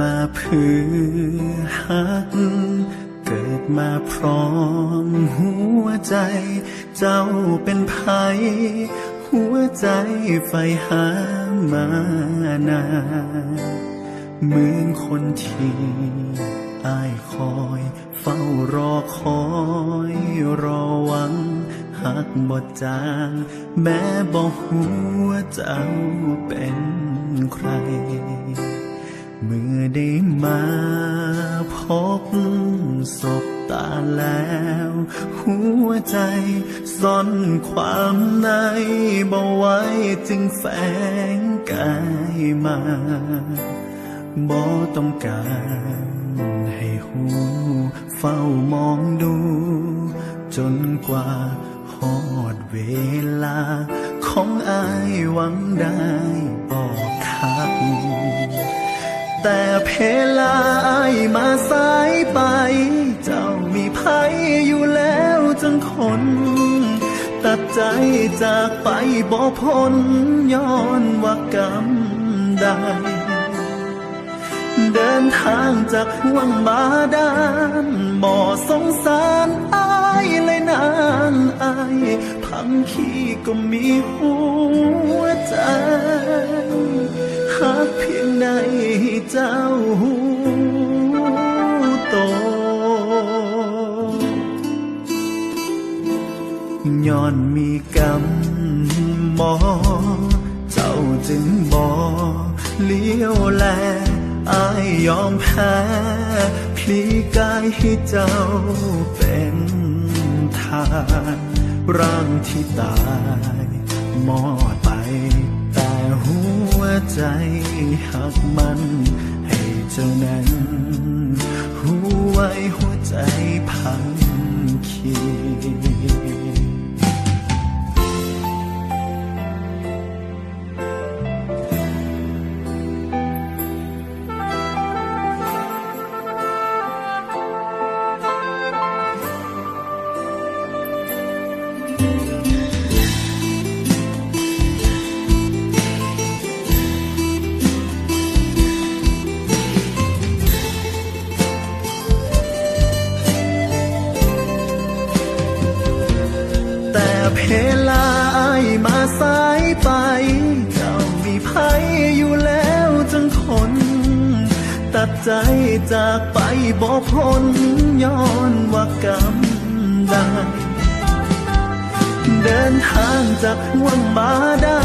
มาเพื่อหัก เกิดมาพร้อมหัวใจ เจ้าเป็นภัย หัวใจไฟหามานานเมือนคนที่อายคอย เฝ้ารอคอย รอหวังหักบดจางแม้บอกหัวเจ้าเป็นใคร เมื่อได้มา ศพตาแล้ว หัวใจซ่อนความในบ่ไว้จึงแฝงกายมาบ่ต้องการให้หูเฝ้ามองดู จนกว่าฮอดเวลา ของอายหวังได้บอกคักแต่เพลาอายมาสายไป น ตัดใจจากไปบ่พ้นย้อนว่ากรรมใดเดินทางจากห่วงบาดาลบ่สงสารอายเลยนางอายพังขี้ก็มีหัวใจหากเพียงใดเจ้า อนมีกรรมหมอ เจ้าจึงบอเลี้ยวแลอายยอมแพ้พลีกายให้เจ้าเป็นทานร่างที่ตายมอดไป แต่หัวใจหักมัน ให้เจ้านั้นหัวไว้หัวใจพังขี เพลาอายมาสายไป เจ้ามีภัยอยู่แล้วจังคน ตัดใจจากไปบ่พ้นย้อนว่ากรรมใด ห่างจากวังมาดา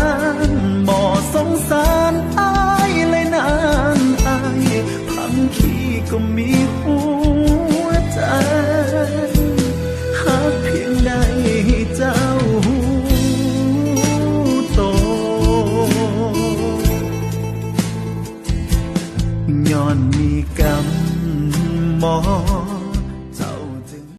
นบ่สงสารอายเลยนานอายพังขี้ก็มีหัวใจหากเพียงใดเจ้าโตยอนมีกรรมอง